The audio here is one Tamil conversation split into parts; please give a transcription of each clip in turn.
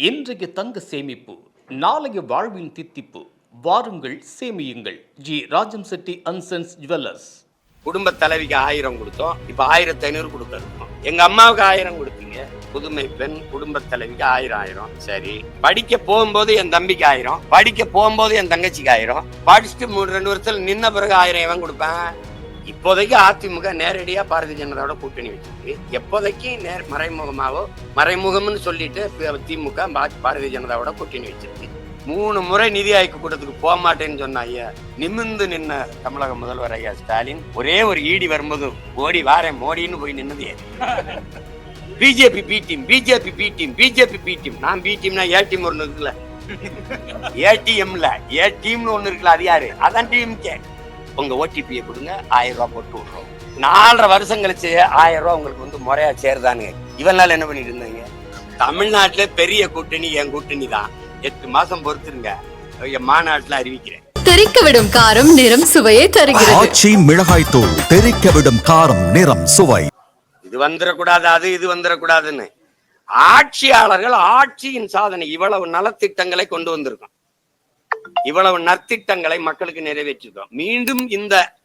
இன்றைய தங்க சேமிப்பு நாளைய வாழ்வின் தித்திப்பு வாருங்கள் சேமியுங்கள். G. Rajam Chetty and sons jewellers குடும்ப தலைவிக்கு ஆயிரம் கொடுத்தோம். இப்ப ஆயிரத்தி ஐநூறு கொடுத்துருக்கோம் எங்க அம்மாவுக்கு ஆயிரம் கொடுத்தீங்க. புதுமை பெண் குடும்ப தலைவிக்கு ஆயிரம் ஆயிரம். சரி. படிக்க போகும்போது என் தம்பிக்கு ஆயிரம். படிக்க போகும்போது என் தங்கச்சிக்கு ஆயிரம். படிச்சுட்டு மூணு ரெண்டு வருஷத்துல நின்ன பிறகு ஆயிரம் எவன் கொடுப்பேன். இப்போதைக்கு அதிமுக நேரடியா பாரதிய ஜனதாவோட கூட்டணி வச்சிருக்கு. எப்போதைக்கு நேர் மறைமுகமாவோ மறைமுகம்னு சொல்லிட்டு திமுக பாரதிய ஜனதாவோட கூட்டணி வச்சிருக்கு. மூணு முறை நிதி ஆய்வு கூட்டத்துக்கு போக மாட்டேன்னு சொன்ன ஐயா நிமிர்ந்து நின்ன தமிழக முதல்வர் ஐயா ஸ்டாலின் ஒரே ஒரு ஈடி வரும்போது ஓடி வாரேன் மோடின்னு போய் நின்னது BJP B team BJP B team BJP B team. நான் பி டீம்னா ஏ டீம் ஒன்று இருக்குல்ல. ஏடிஎம்ல ஏ டீம்னு ஒன்று இருக்குல்ல அது யாரு? அதான் டீம் கே. உங்க ஓடிபியை கொடுங்க ஆயிரம் ரூபாய் போட்டு விடுறோம். நாலரை வருஷம் கழிச்சு ஆயிரம் ரூபாய் உங்களுக்கு வந்து முறையா சேருதானுங்க இவன் நாள் என்ன பண்ணிட்டு இருந்தாங்க? தமிழ்நாட்டுல பெரிய கூட்டணி என் கூட்டணி தான். எட்டு மாசம் பொறுத்துருங்க. என் மாநாட்டுல அறிவிக்கிறேன். தெறிக்க விடும் காரம் நிறம் சுவையை தருகிறது. ஆச்சி மிளகாய் தூள் தெறிக்க விடும் காரம் நிறம் சுவை. இது வந்துடக்கூடாது அது இது வந்துடக்கூடாதுன்னு ஆட்சியாளர்கள் ஆட்சியின் சாதனை இவ்வளவு நலத்திட்டங்களை கொண்டு வந்திருக்கோம். இவ்வளவு நற்திட்டங்களை மக்களுக்கு நிறைவேற்றிருக்கோம் மீண்டும் இந்த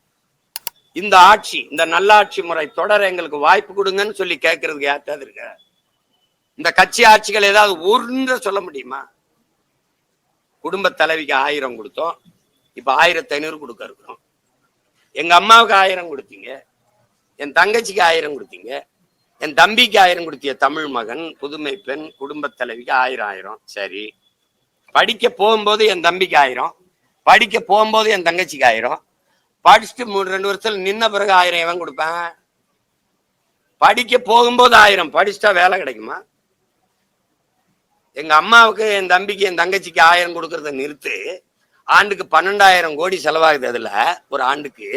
இந்த ஆட்சி இந்த நல்லாட்சி முறை தொடர எங்களுக்கு வாய்ப்பு கொடுங்கன்னு சொல்லி கேட்கறதுக்கு யார்த்தாவது இருக்க? இந்த கட்சி ஆட்சிகள் ஏதாவது ஒன்று சொல்ல முடியுமா? குடும்ப தலைவிக்கு ஆயிரம் கொடுத்தோம். இப்ப ஆயிரத்தி ஐநூறு கொடுக்க இருக்கிறோம். எங்க அம்மாவுக்கு ஆயிரம் கொடுத்தீங்க. என் தங்கச்சிக்கு ஆயிரம் கொடுத்தீங்க. என் தம்பிக்கு ஆயிரம் கொடுத்திய தமிழ் மகன் புதுமை பெண் குடும்ப தலைவிக்கு ஆயிரம் ஆயிரம். சரி. படிக்க போகும்போது என் தம்பிக்கு ஆயிரம். படிக்க போகும்போது என் தங்கச்சிக்கு ஆயிரும். படிச்சுட்டு மூணு ரெண்டு வருஷத்துல நின்ன பிறகு ஆயிரம் எவன் கொடுப்பேன்? படிக்க போகும்போது ஆயிரம். படிச்சுட்டா வேலை கிடைக்குமா? எங்க அம்மாவுக்கு என் தம்பிக்கு என் தங்கச்சிக்கு ஆயிரம் கொடுக்கறத நிறுத்து ஆண்டுக்கு பன்னெண்டாயிரம் கோடி செலவாகுது அதுல ஒரு ஆண்டுக்கு.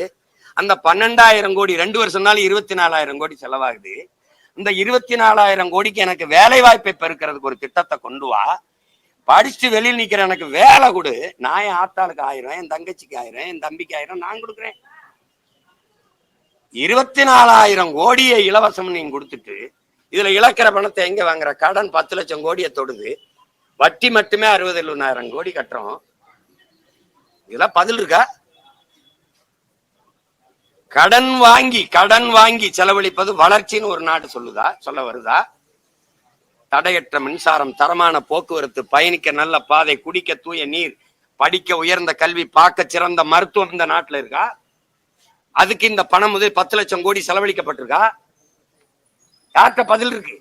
அந்த பன்னெண்டாயிரம் கோடி ரெண்டு வருஷம்னாலும் இருபத்தி நாலாயிரம் கோடி செலவாகுது. இந்த இருபத்தி நாலாயிரம் கோடிக்கு எனக்கு வேலை வாய்ப்பை பெருக்கிறதுக்கு ஒரு திட்டத்தை கொண்டு வா. படிச்சுட்டு வெளியில் நிக்கிற எனக்கு வேலை கொடு. நான் என் ஆத்தாளுக்கு ஆயிரம் என் தங்கச்சிக்கு ஆயிரம் என் தம்பிக்கு ஆயிரம் நான் கொடுக்குறேன். இருபத்தி நாலாயிரம் கோடியை இலவசம் நீங்க கொடுத்துட்டு இதுல இழக்கிற பணத்தை எங்க வாங்குற? கடன் பத்து லட்சம் கோடியை தொடுது. வட்டி மட்டுமே அறுபது எழுபதாயிரம் கோடி கட்டுறோம். இதெல்லாம் பதில் இருக்கா? கடன் வாங்கி கடன் வாங்கி செலவழிப்பது வளர்ச்சின்னு ஒரு நாடு சொல்லுதா? சொல்ல வருதா? தடையற்ற மின்சாரம் தரமான போக்குவரத்து பயணிக்க நல்ல பாதை குடிக்க தூய நீர் படிக்க உயர்ந்த கல்வி பார்க்க சிறந்த மருத்துவம் இந்த நாட்டுல இருக்கா? அதுக்கு இந்த பணம் முதல் பத்து லட்சம் கோடி செலவழிக்கப்பட்டிருக்கா? யார்கிட்ட பதில் இருக்கு?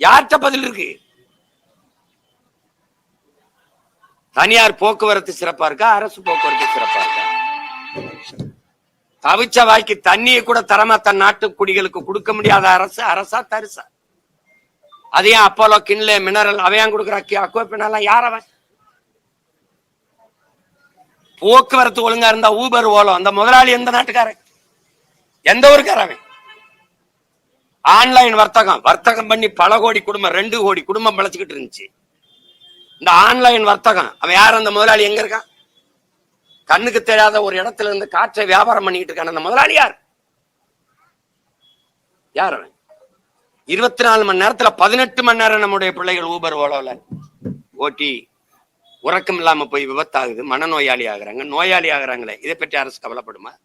யார்கிட்ட பதில் இருக்கு? தனியார் போக்குவரத்து சிறப்பா இருக்கா? அரசு போக்குவரத்து சிறப்பா இருக்கா? தவிச்ச வாய்க்கு தண்ணியை கூட தரமா தன் நாட்டு குடிகளுக்கு கொடுக்க முடியாத அரசு அரசா தரிசா? அதையும் அப்போலோ கிண்லே மினரல் அவையான் கொடுக்குற? அக்குவப்பினெல்லாம் யார் அவன்? போக்குவரத்து ஒழுங்கா இருந்தா ஊபர் ஓலம் அந்த முதலாளி எந்த நாட்டுக்காரன்? எந்த ஊருக்கார அவன்? ஆன்லைன் வர்த்தகம். வர்த்தகம் பண்ணி பல கோடி குடும்பம் ரெண்டு கோடி குடும்பம் பிழைச்சுக்கிட்டு இருந்துச்சு. இந்த ஆன்லைன் வர்த்தகம். அவன் யார்? அந்த முதலாளி எங்க இருக்கான்? கண்ணுக்கு தெரியாத ஒரு இடத்துல இருந்து காற்றை வியாபாரம் பண்ணிக்கிட்டு இருக்கான். அந்த முதலாளி யார்? யார் அவன்? இருபத்தி நாலு மணி நேரத்துல பதினெட்டு மணி நேரம் நம்முடைய பிள்ளைகள் ஊபர் ஓலோல ஓட்டி உறக்கம் இல்லாம போய் விபத்தாகுது மனநோயாளி ஆகுறாங்க நோயாளி ஆகுறாங்களே இதை பற்றி அரசு கவலைப்படுமா?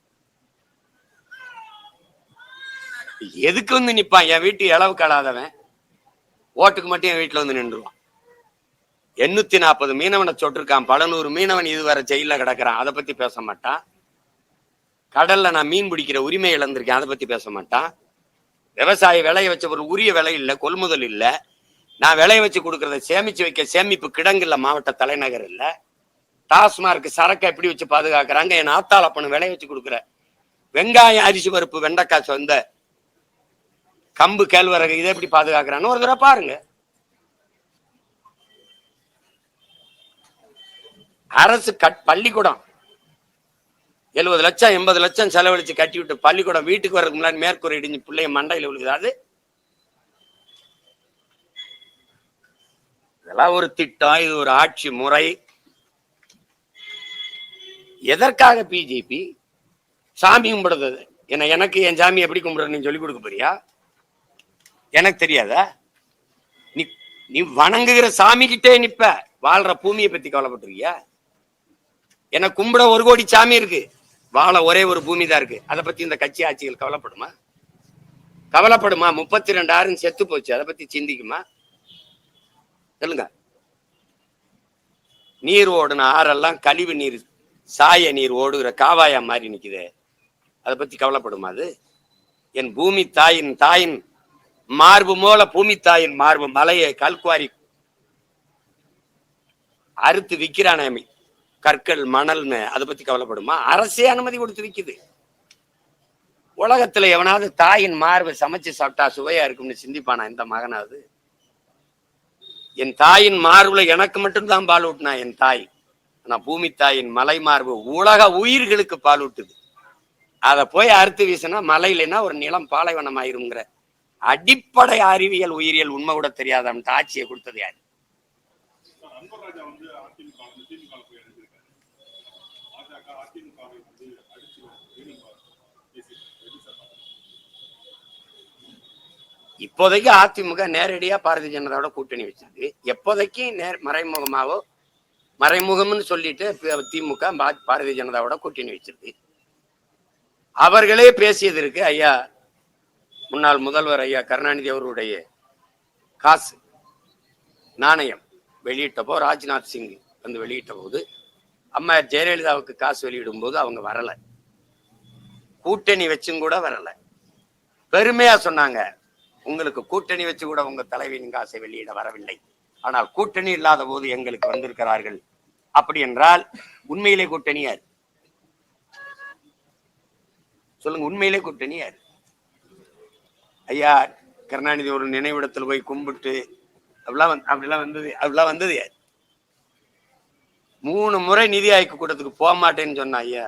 எதுக்கு வந்து நிப்பான்? என் வீட்டு இளவு கலாதவன் ஓட்டுக்கு மட்டும் என் வீட்டுல வந்து நின்றுவான். எண்ணூத்தி நாற்பது மீனவனை சொட்டிருக்கான். பல நூறு மீனவன் இதுவரை ஜெயில கிடக்குறான். அதை பத்தி பேச மாட்டான். கடல்ல நான் மீன் பிடிக்கிற உரிமை இழந்திருக்கேன். அதை பத்தி பேச மாட்டான். விவசாய விளைய வச்ச ஒரு உரிய விலை இல்லை கொள்முதல் இல்லை. நான் விளைய வச்சு கொடுக்கறத சேமிச்சு வைக்க சேமிப்பு கிடங்கில்ல மாவட்ட தலைநகர் இல்ல. டாஸ்மார்க் சரக்கை எப்படி வச்சு பாதுகாக்கிறாங்க? என் ஆத்தாளப்பனு விளைய வச்சு கொடுக்குற. வெங்காயம் அரிசி பருப்பு வெண்டைக்காய் சொந்த. கம்பு கேழ்வரகு இதை எப்படி பாதுகாக்கிறான்னு ஒரு தடவை பாருங்க. அரசு கட் பள்ளிக்கூடம். எழுபது லட்சம் எண்பது லட்சம் செலவழிச்சு கட்டி விட்டு பள்ளிக்கூடம் வீட்டுக்கு வரதுக்கு முன்னாடி மேற்கூரை இடிஞ்சு பிள்ளைய மண்டையில் விழுகுது. அது இதெல்லாம் ஒரு திட்டம் இது ஒரு ஆட்சி முறை. எதற்காக பிஜேபி? சாமி கும்பிடுறது. என்ன எனக்கு என் சாமி எப்படி கும்பிடுறதுன்னு சொல்லி கொடுக்க போறியா? எனக்கு தெரியாதா? நீ நீ வணங்குகிற சாமி கிட்டே நிப்ப. வாழ்ற பூமியை பத்தி கவலைப்பட்டிருக்கியா? என கும்பிட ஒரு கோடி சாமி இருக்கு. வாழ ஒரே ஒரு பூமி தான் இருக்கு. அதை பத்தி இந்த கட்சி ஆட்சிகள் கவலைப்படுமா? கவலைப்படுமா? முப்பத்தி ரெண்டாயிரம் செத்து போச்சு. அதை பத்தி சிந்திக்குமா? சொல்லுங்க. நீர் ஓடுன ஆறெல்லாம் கழிவு நீர் சாய நீர் ஓடுகிற காவாயா மாதிரி நிக்குதே. அதை பத்தி கவலைப்படுமா அது? என் பூமி தாயின் தாயின் மார்பு மூல பூமி தாயின் மார்பு மலையை கல்குவாரி அறுத்து விக்கிறானே கற்கள் மணல்னு அதை பத்தி கவலைப்படுமா? அரசே அனுமதி கொடுத்து விக்குது. உலகத்துல எவனாவது தாயின் மார்பை சமைச்சு சாப்பிட்டா சுவையா இருக்கும்னு சிந்திப்பானா இந்த மகனாவது? என் தாயின் மார்புல எனக்கு மட்டும்தான் பால் ஊட்டினா என் தாய். ஆனா பூமி தாயின் மலை மார்பு உலக உயிர்களுக்கு பால் ஊட்டுது. அதை போய் அறுத்து வீசினா மலை ஒரு நிலம் பாலைவனம் ஆயிருங்கிற அடிப்படை அறிவியல் உயிரியல் உண்மை கூட தெரியாத ஆட்சியை கொடுத்தது யாரு அன்பராஜா வந்து அதிமுக வந்து திமுக ல போய் இணைஞ்சிருக்காரு பாஜக அதிமுகவை வந்து அடிச்சு திமுக பேசியிருக்காரு எப்படி சார் பாக்குறீங்க? இப்போதைக்கு அதிமுக நேரடியா பாரதிய ஜனதாவோட கூட்டணி வச்சிருக்கு. எப்போதைக்கு நேர் மறைமுகமாவோ மறைமுகம்னு சொல்லிட்டு திமுக பாரதிய ஜனதாவோட கூட்டணி வச்சிருக்கு. அவர்களே பேசியது இருக்கு. ஐயா முன்னாள் முதல்வர் ஐயா கருணாநிதி அவருடைய காசு நாணயம் வெளியிட்டப்போ ராஜ்நாத் சிங் வந்து வெளியிட்ட போது அம்மா ஜெயலலிதாவுக்கு காசு வெளியிடும் போது அவங்க வரல. கூட்டணி வச்சும் கூட வரல. பெருமையா சொன்னாங்க. உங்களுக்கு கூட்டணி வச்சு கூட உங்க தலைவியின் காசை வெளியிட வரவில்லை. ஆனால் கூட்டணி இல்லாத போது எங்களுக்கு வந்திருக்கிறார்கள். அப்படி என்றால் உண்மையிலே கூட்டணி யார்? சொல்லுங்க உண்மையிலே கூட்டணி யார்? ஐயா கருணாநிதி ஒரு நினைவிடத்தில் போய் கும்பிட்டு அப்படிலாம் வந்து அப்படிலாம் வந்தது அப்படிலாம் வந்தது யார்? மூணு முறை நிதி ஆய்வு கூட்டத்துக்கு போக மாட்டேன்னு சொன்ன ஐயா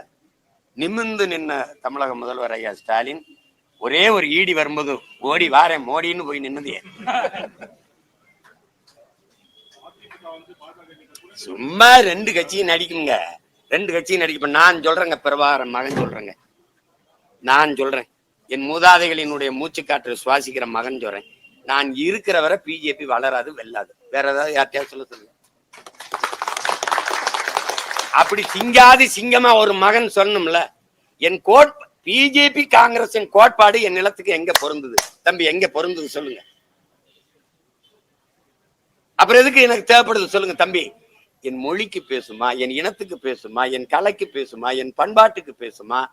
நிமிர்ந்து நின்ன தமிழக முதல்வர் ஐயா ஸ்டாலின் ஒரே ஒரு ஈடி வரும்போது ஓடி வாரேன் மோடின்னு போய் நின்னது. சும்மா ரெண்டு கட்சியும் நடிக்குங்க. ரெண்டு கட்சியும் நடிக்க நான் சொல்றேங்க பிரபாகரன் மகன் சொல்றேங்க. நான் சொல்றேன். என் மூதாதைகளினுடைய மூச்சுக்காற்று சுவாசிக்கிற மகன் சொல்றேன். நான் இருக்கிற வரை பிஜேபி வளராது வெல்லாது. வேற ஏதாவது யார்ட்டையா சொல்ல சொல்லுங்க. அப்படி சிங்காதி சிங்கமா ஒரு மகன் சொல்லணும்ல என் கோட் பிஜேபி காங்கிரசின் கோட்பாடு என் நிலத்துக்கு எங்க பொருந்தது? தம்பி எங்க பொருந்தது சொல்லுங்க. அப்புறம் எதுக்கு எனக்கு தேவைப்படுது சொல்லுங்க தம்பி? என் மொழிக்கு பேசுமா என் இனத்துக்கு பேசுமா என் கலைக்கு பேசுமா என் பண்பாட்டுக்கு பேசுமா?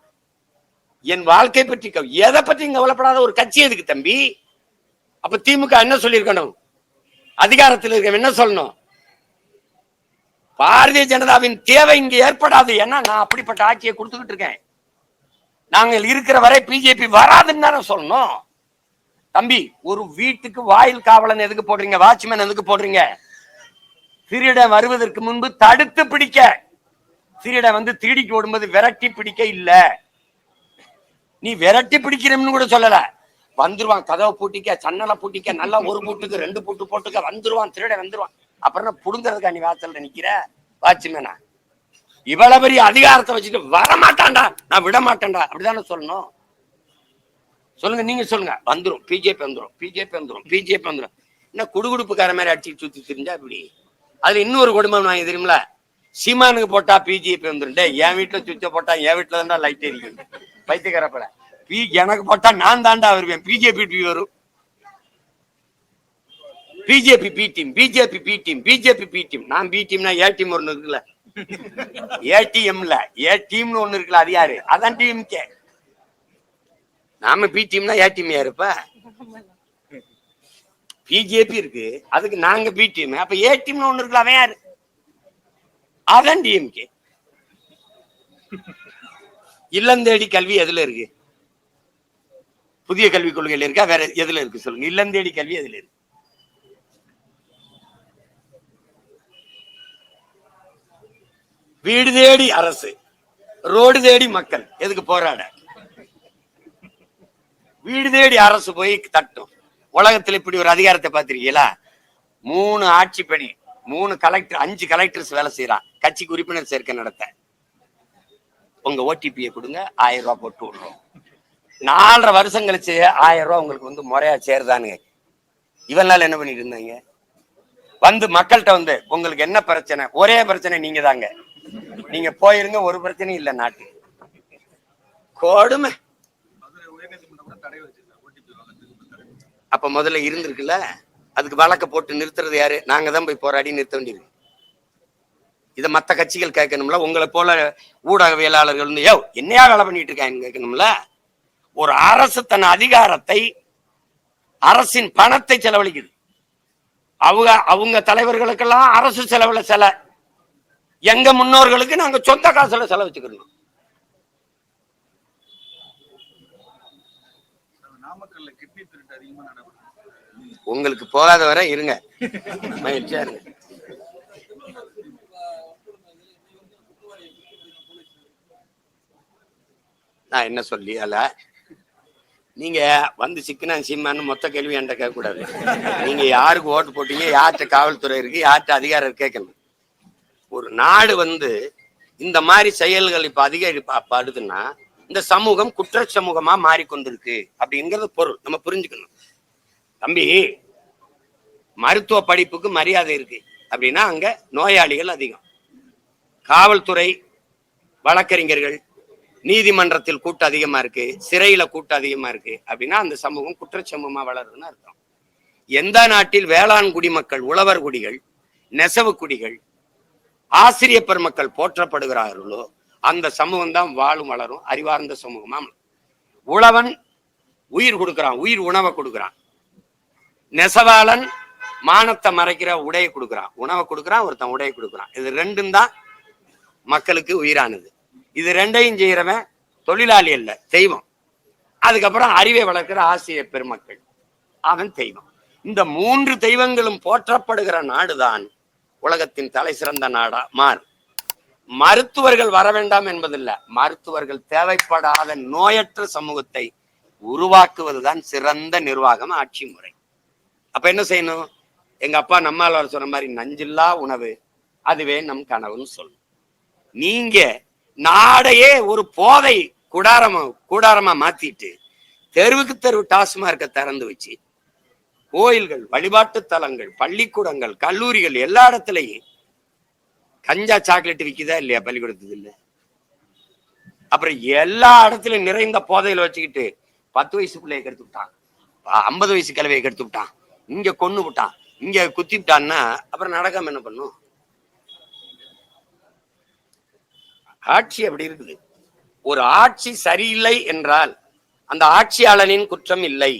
என் வாழ்க்கை பற்றி எதை பற்றியும் கவலைப்படாத ஒரு கட்சி எதுக்கு தம்பி? அப்ப திமுக என்ன சொல்லியிருக்கணும்? அதிகாரத்தில் இருக்க என்ன சொல்லணும்? பாரதிய ஜனதாவின் தேவை இங்க ஏற்படாது. ஏன்னா நான் அப்படிப்பட்ட ஆட்சியை கொடுத்துக்கிட்டு இருக்கேன். நாங்கள் இருக்கிற வரை பிஜேபி வராதுன்னு தானே சொல்லணும். தம்பி ஒரு வீட்டுக்கு வாயில் காவலன் எதுக்கு போடுறீங்க? வாட்ச்மேன் எதுக்கு போடுறீங்க? திருடன் வருவதற்கு முன்பு தடுத்து பிடிக்க. திருடன் வந்து திருடிக்கு ஓடும்போது விரட்டி பிடிக்க இல்ல. நீ விரட்டி பிடிக்கிறோம்னு கூட சொல்லல. வந்துருவான் கதவை பூட்டிக்க சன்னலை பூட்டிக்க நல்லா ஒரு பூட்டுக்கு ரெண்டு பூட்டு போட்டுக்க வந்துருவான் திருடன் வந்துருவான். அப்புறம் என்ன புடுங்கிறதுக்கா நீ வாசல்ல நிக்கிற? வாட்ச்மேனா? இவ்வளவு பெரிய அதிகாரத்தை வச்சுட்டு வரமாட்டான்டா. நான் விட மாட்டேன்டா அப்படிதானே சொல்லணும். சொல்லுங்க நீங்க சொல்லுங்க. வந்துடும் பிஜேபி வந்துடும் பிஜேபி வந்துடும் பிஜேபி வந்துடும் என்ன குடுகுடுப்புக்கார மாதிரி அடிச்சு சுத்தி தெரிஞ்சா இப்படி? அதுல இன்னொரு குடும்பம் வாங்கி தெரியுமில சீமானுக்கு போட்டா பிஜேபி வந்துடும் என் வீட்டுல சுவிட்ச போட்டா என் வீட்டுல தான்டா லைட் எரிக்கும். பைத்தியக்காரப்பட. பி எனக்கு போட்டா நான் தாண்டா வருவேன். பிஜேபி டி வரும். BJP B team BJP B team BJP B team நான் பி டீம்னா ஏ டீம் ஒன்று இருக்குல்ல. ஏடிஎம்ல ஏ டீம்னு ஒண்ணு இருக்குல்ல அது யாரு? அதான் டீம் கே நாம பி டீம்னா ஏ டீம் யாருப்ப பிஜேபி இருக்கு. அதுக்கு நாங்க பி டீம் அப்ப ஏ டீம்னு ஒண்ணு இருக்குல்ல அவன் யாரு? அதான் டிஎம்கே இல்லந்தேடி கல்வி எதுல இருக்கு? புதிய கல்விக் கொள்கையில இருக்கா? வேற எதுல இருக்கு சொல்லுங்க. இல்லந்தேடி கல்வி எதுல இருக்கு? வீடு தேடி அரசு ரோடு தேடி மக்கள். எதுக்கு போராட? வீடு தேடி அரசு போய் தட்டும். உலகத்துல இப்படி ஒரு அதிகாரத்தை பார்த்திருக்கீங்களா? மூணு ஆட்சி பணி மூணு கலெக்டர் அஞ்சு கலெக்டர்ஸ் வேலை செய்யறான் கட்சிக்கு உறுப்பினர் சேர்க்கை நடத்த. உங்க ஓடிபியை கொடுங்க ஆயிரம் ரூபாய் போட்டு விடுறோம். நாலரை வருஷம் கழிச்சு ஆயிரம் ரூபாய் உங்களுக்கு வந்து முறையா சேருதானுங்க. இவன் நாள் என்ன பண்ணிட்டு இருந்தாங்க? வந்து மக்கள்கிட்ட வந்து உங்களுக்கு என்ன பிரச்சனை? ஒரே பிரச்சனை நீங்க தாங்க நீங்க போயிருங்க ஒரு பிரச்சனையும் இல்ல நாட்டு. கொடுமை. அப்ப முதல்ல இருந்திருக்குல்ல? அதுக்கு வழக்க போட்டு நிறுத்துறது யாரு? நாங்க தான் போய் போராடி நிறுத்த வேண்டியது இதை மத்த கட்சிகள் கேட்கணும்ல? உங்களை போல ஊடகவியலாளர்கள் வந்து யோ என்னையா வேலை பண்ணிட்டு இருக்காங்க கேட்கணும்ல? ஒரு அரசு தன் அதிகாரத்தை அரசின் பணத்தை செலவழிக்குது. அவங்க அவங்க தலைவர்களுக்கெல்லாம் அரசு செலவுல செல. எங்க முன்னோர்களுக்கு நாங்க சொந்த காசுல நடக்கும். உங்களுக்கு போகாத வரை இருங்க. மகிழ்ச்சியா இருங்க. நான் என்ன சொல்லி அல்ல நீங்க வந்து சிக்கனா சீமான்னு மொத்த கேள்வி என்கிட்ட கேட்க கூடாது நீங்க யாருக்கு ஓட்டு போட்டீங்க யார்கிட்ட காவல்துறை இருக்கு யார்கிட்ட அதிகாரம் கேட்கணும். ஒரு நாடு வந்து இந்த மாதிரி செயல்கள் இப்ப அதிகப்படுதுன்னா இந்த சமூகம் குற்ற சமூகமா மாறிக்கொண்டிருக்கு அப்படிங்கிறது பொருள். நம்ம புரிஞ்சுக்கணும். தம்பி மருத்துவ படிப்புக்கு மரியாதை இருக்கு அப்படின்னா அங்க நோயாளிகள் அதிகம். காவல்துறை வழக்கறிஞர்கள் நீதிமன்றத்தில் கூட்டம் அதிகமா இருக்கு சிறையில கூட்டம் அதிகமா இருக்கு அப்படின்னா அந்த சமூகம் குற்றச்சமூகமா வளருதுன்னு அர்த்தம். எந்த நாட்டில் வேளாண் குடிமக்கள் உழவர் குடிகள் நெசவு குடிகள் ஆசிரிய பெருமக்கள் போற்றப்படுகிறார்களோ அந்த சமூகம் தான் வாழும் வளரும் அறிவார்ந்த சமூகமா உழவன் உயிர் கொடுக்குறான் உயிர் உணவை கொடுக்குறான். நெசவாளன் மானத்தை மறைக்கிற உடையை கொடுக்குறான். உணவை கொடுக்குறான் ஒருத்தன் உடையை கொடுக்குறான். இது ரெண்டும் தான் மக்களுக்கு உயிரானது. இது ரெண்டையும் செய்யறவன் தொழிலாளி அல்ல தெய்வம். அதுக்கப்புறம் அறிவை வளர்க்கிற ஆசிரியர் பெருமக்கள். அவன் தெய்வம். இந்த மூன்று தெய்வங்களும் போற்றப்படுகிற நாடுதான் உலகத்தின் தலை சிறந்த நாடா மாறு. மருத்துவர்கள் வர வேண்டாம் என்பதில்லை. மருத்துவர்கள் தேவைப்படாத நோயற்ற சமூகத்தை உருவாக்குவதுதான் சிறந்த நிர்வாகம் ஆட்சி முறை. அப்ப என்ன செய்யணும்? எங்க அப்பா நம்மாழ்வார் சொன்ன மாதிரி நஞ்சில்லா உணவு அதுவே நம் கனவுன்னு சொல்லணும். நீங்க நாடையே ஒரு போதை குடாரமா கூடாரமா மாத்திட்டு தெருவுக்கு தெருவு டாஸ்மார்க்க திறந்து வச்சு கோயில்கள் வழிபாட்டு தலங்கள் பள்ளிக்கூடங்கள் கல்லூரிகள் எல்லா இடத்துலயும் கஞ்சா சாக்லேட் விற்கிதா இல்லையா பள்ளிக்கூடத்துக்கு இல்ல? அப்புறம் எல்லா இடத்துலயும் நிறைந்த போதையில வச்சுக்கிட்டு பத்து வயசு பிள்ளைய கெடுத்து விட்டான். ஐம்பது வயசு கிழவியை கெடுத்து விட்டான். இங்க கொன்னு விட்டான். இங்க குத்தி விட்டான்னா அப்புறம் நடக்காம என்ன பண்ணும்? ஆட்சி அப்படி இருக்குது. ஒரு ஆட்சி சரியில்லை என்றால் அந்த ஆட்சியாளனின் குற்றம் இல்லை.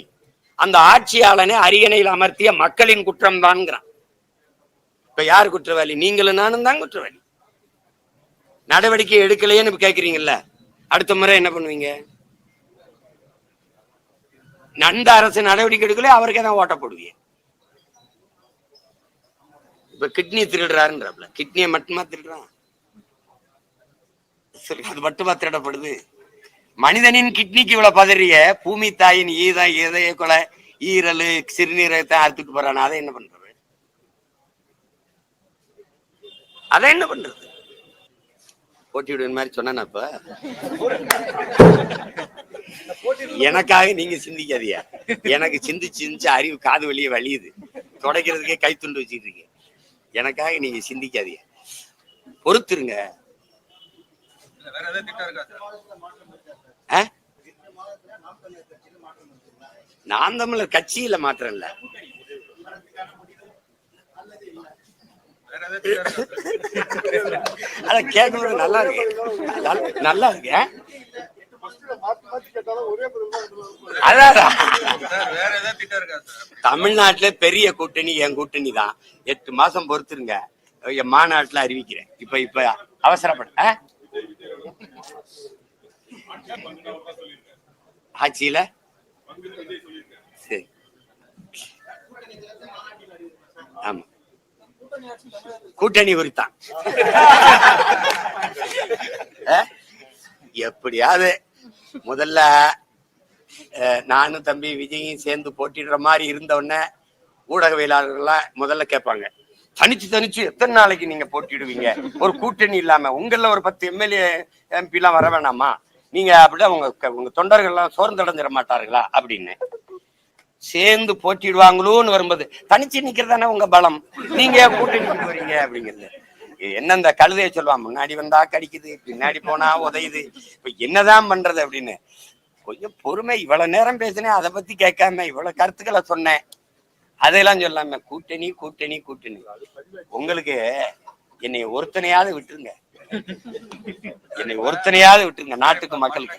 அந்த ஆட்சியாளனை அரியணையில் அமர்த்திய மக்களின் குற்றம் தான்ங்கிறான் இப்ப யார் குற்றவாளி? நீங்களும் நானும் தான் குற்றவாளி. நடவடிக்கை எடுக்கலையேன்னு கேட்குறீங்கல்ல அடுத்த முறை என்ன பண்ணுவீங்க? நந்த அரசு நடவடிக்கை எடுக்கல அவருக்கே தான் ஓட்ட போடுவீங்க இப்ப கிட்னி திருடுறாருன்றப்பல கிட்னியை மட்டுமா திருடுறான்? சரி அது மட்டுமா திருடப்படுது? மனிதனின் கிட்னிக்கு இவ்வளவு பதறிய பூமி தாயின் ஈதம் இதய கொலை ஈரல் சிறுநீரகத்தை அறுத்துட்டு போறான் அதை என்ன பண்றது? அதை என்ன பண்றது? போட்டி விடுற மாதிரி சொன்னா இப்ப. எனக்காக நீங்க சிந்திக்காதீங்க. எனக்கு சிந்திச்சு சிந்திச்சு அறிவு காது வழியே வலியுது கை கைத்துண்டு வச்சுட்டு இருக்கீங்க. எனக்காக நீங்க சிந்திக்காதியா பொறுத்துருங்க இல்ல, வேற ஏதாவது திட்டம் இருக்கா சார் ஆ? நான் தமிழர் கட்சியில மாத்திரம் இல்ல. அத கேட்கறது நல்லா இருக்கு. நல்லா- இருக்கு. அதான் தமிழ்நாட்டுல பெரிய கூட்டணி என் கூட்டணி தான். எட்டு மாசம் பொறுத்துருங்க. என் மாநாட்டுல அறிவிக்கிறேன். இப்ப இப்ப அவசரப்பட ஆட்சியில? சரி. ஆமா. கூட்டணி உரித்தான். எப்படியாவது முதல்ல நானும் தம்பி விஜயும் சேர்ந்து போட்டிடுற மாதிரி இருந்த உடனே ஊடகவியலாளர்கள்லாம் முதல்ல கேட்பாங்க தனிச்சு தனிச்சு எத்தனை நாளைக்கு நீங்க போட்டிடுவீங்க ஒரு கூட்டணி இல்லாம உங்கள ஒரு பத்து எம்எல்ஏ எம்பி எல்லாம் வர வேணாமா? நீங்க அப்படிதான் உங்க உங்க தொண்டர்கள் எல்லாம் சோர்ந்தடைஞ்சிட மாட்டார்களா அப்படின்னு. சேர்ந்து போட்டிடுவாங்களோன்னு வரும்போது தனிச்சு நிக்கிறதானே உங்க பலம்? நீங்க ஏன் கூட்டணிக்கு போறீங்க அப்படிங்கிறது. என்ன இந்த கழுதைய சொல்லுவான் முன்னாடி வந்தா கடிக்குது பின்னாடி போனா உதையுது. இப்ப என்னதான் பண்றது அப்படின்னு. கொஞ்சம் பொறுமை இவ்வளவு நேரம் பேசினேன் அதை பத்தி கேட்காம இவ்வளவு கருத்துக்களை சொன்னேன். அதையெல்லாம் சொல்லாம கூட்டணி கூட்டணி கூட்டணி. உங்களுக்கு என்னை ஒருத்தனையாவது விட்டுருங்க. என்னை ஒருத்தனையாவது விட்டுருங்க நாட்டுக்கு மக்களுக்கு.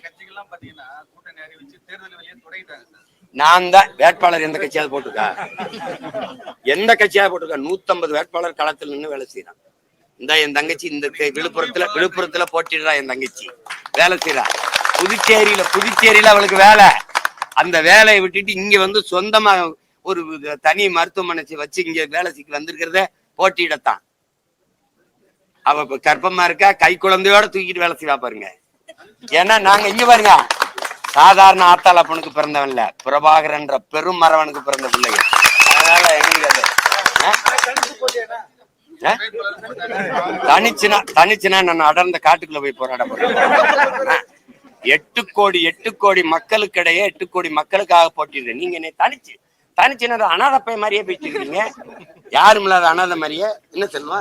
நான் தான் வேட்பாளர் எந்த கட்சியாவது போட்டிருக்கா? எந்த கட்சியாவது போட்டிருக்கா? நூத்தம்பது வேட்பாளர் களத்தில் நின்று வேலை செய்யறான் இந்த என் தங்கச்சி இந்த விழுப்புரத்துல விழுப்புரத்துல போட்டிடுறா என் தங்கச்சி. வேலை செய்யறா புதுச்சேரியில புதுச்சேரியில அவளுக்கு வேலை. அந்த வேலையை விட்டுட்டு இங்க வந்து சொந்தமா ஒரு தனி மருத்துவமனை வச்சு இங்க வேலை வந்திருக்கிறத போட்டியிடத்தான். அவ கர்ப்பமா இருக்கா? கை குழந்தையோட தூக்கிட்டு வேலை செய்வா பாருங்க. ஏன்னா நாங்க இங்க பாருங்க. சாதாரண ஆத்தாள் அப்பனுக்கு பிறந்தவன் இல்ல. பிரபாகரன்ற பெரும் மரவனுக்கு பிறந்த பிள்ளைங்க அதனால எங்களுக்கு அது தனிச்சுனா தனிச்சுனா நான் அடர்ந்த காட்டுக்குள்ள போய் போராட போறேன். எட்டு கோடி எட்டு கோடி மக்களுக்கிடையே எட்டு கோடி மக்களுக்காக போட்டிடுறேன் நீங்க என்னை தனிச்சு தனிச்சுனா அனாதப்பை மாதிரியே போயிட்டு இருக்கீங்க. யாரும் இல்லாத அனாதை மாதிரியே என்ன சொல்லுவா?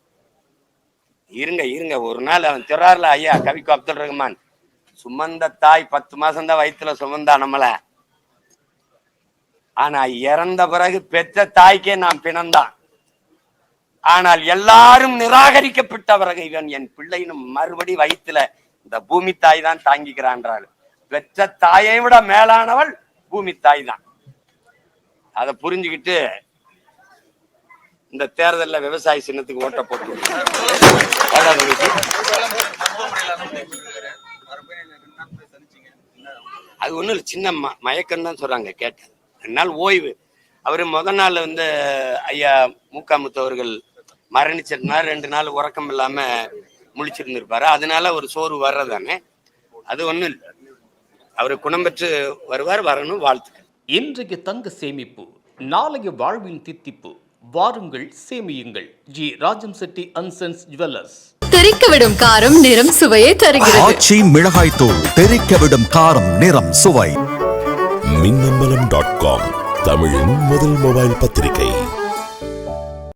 இருங்க இருங்க. ஒரு நாள் அவன் திறார்ல ஐயா கவிக்கு அப்துல் ரஹ்மான் சுமந்த தாய் பத்து மாசம் தான் வயிற்றுல சுமந்தா நம்மள. ஆனா இறந்த பிறகு பெற்ற தாய்க்கே நான் பிணந்தான். ஆனால் எல்லாரும் நிராகரிக்கப்பட்ட பிறகு இவன் என் பிள்ளைனும் மறுபடி வயிற்றுல இந்த பூமி தாய் தான் தாங்கிக்கிறான்றாள். பெற்ற தாயை விட மேலானவள் பூமி தாய் தான். அதை புரிஞ்சுக்கிட்டு இந்த தேர்தலில் விவசாய சின்னத்துக்கு ஓட்ட போட்டு அது ஒன்றும் இல்லை சின்ன ம மயக்கம் தான் சொல்கிறாங்க கேட்டது. ரெண்டு நாள் ஓய்வு. அவர் முத நாள் வந்து ஐயா மூக்காமுத்து அவர்கள் மரணிச்சிருந்தார். ரெண்டு நாள் உறக்கம் இல்லாமல் முழிச்சிருந்துருப்பாரு. அதனால ஒரு சோர்வு வர்றதானே? அது ஒன்றும் இல்லை. அவர் குணம் பெற்று வருவார் வரணும் வாழ்த்துக்கள். இன்றைக்கு தங்க சேமிப்பு நாளைய வாழ்வின் தித்திப்பு வாருங்கள் சேமியுங்கள். G. Rajam Chetty and sons jewellers. தெறிக்கவிடும் காரம் நிறம் சுவையை தருகிறது. ஆச்சி மிளகாய் தூள் தெறிக்கவிடும் காரம் நிறம் சுவை. மின்னம்பலம் டாட் காம் தமிழின் முதல் மொபைல் பத்திரிகை.